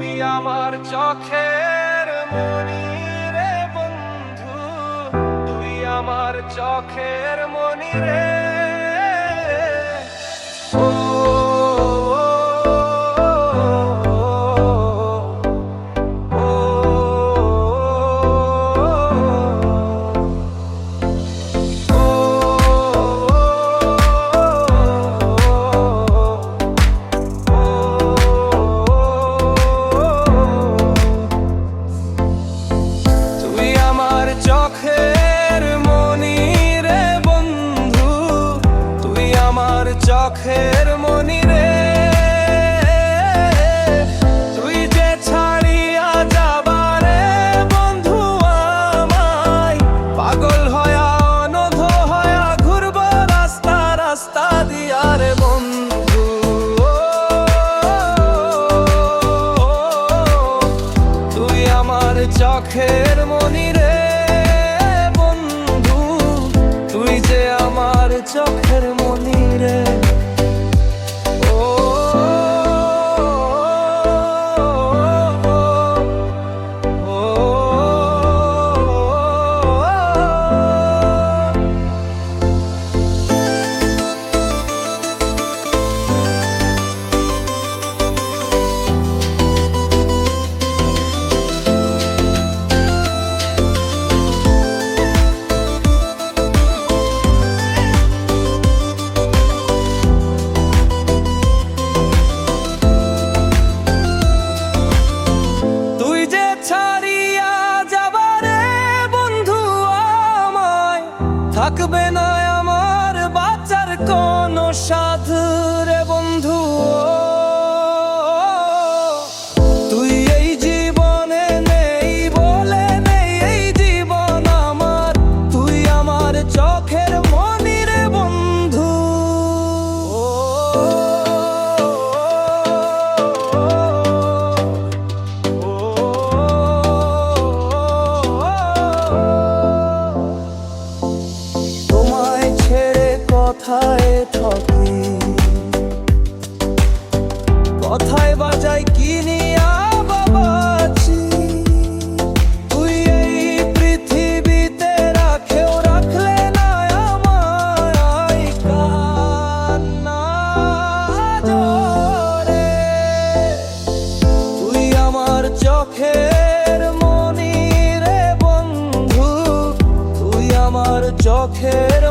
তুমি আমার চোখের মনি রে বন্ধু। তুই আমার চোখের মনি রে চোখের মনি রে বন্ধু, তুই আমার চোখের মনি তুই যে ছাড়িয়া যাবারে বন্ধু পাগল রাস্তা রাস্তা দিয়া রে বন্ধু। তুই আমার থাকবে না আমার বাচ্চার কোনো সাধু কথায় কিনিয়া বাবাছি তুই পৃথিবীতে রাখেও না আমার চোখের মনি রে বন্ধু। আমার চোখের